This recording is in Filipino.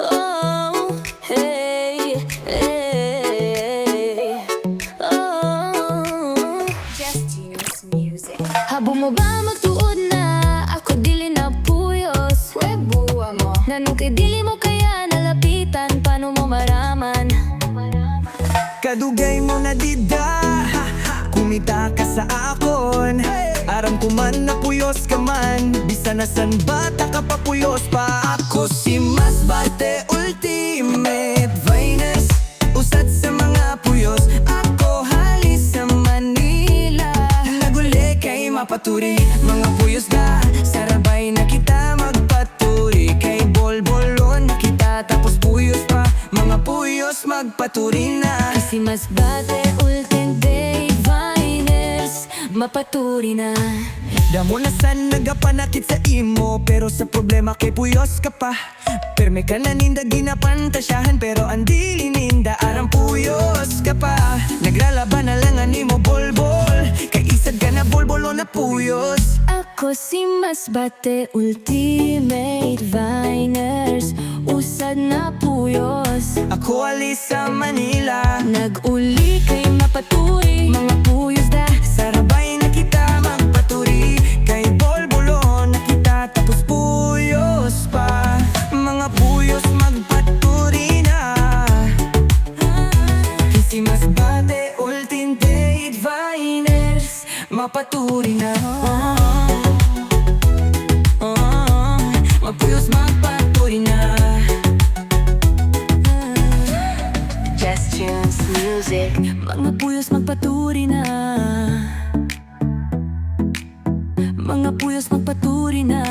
Oh, hey, hey. Oh. Just Genius Music. Habo mo ba magtuod na ako dili na puyos Webuwa mo. Nanong kay dili mo kaya nalapitan paano mo maraman Kadugay mo na dida Kumita ka sa akon Aram ko man na puyos ka man Bisa na san bata ka pa puyos pa Mapaturi Mga puyos ga Sarabay na kita magpaturi Kay bolbolon na kita Tapos puyos pa. Mga puyos magpaturi na. Kasi mas bate ultin day viners Mapaturi na. Damo na san nagapanakit sa imo Pero sa problema kay puyos ka pa. Perme ka na ninda ginapantasyahan Pero ang dili si mas bate ultimate viners. Usad na puyos. Ako alis sa Manila. Nag-uli kay mapaturi. Mga puyos da. Sarabay na kita magpaturi. Kay bolbolo na kita Tapos puyos pa. Mga puyos magpaturi na. Kasi mas bate ultin date viners. Mapaturi na music Mga puyos magpaturi na. Mga puyos magpaturi na.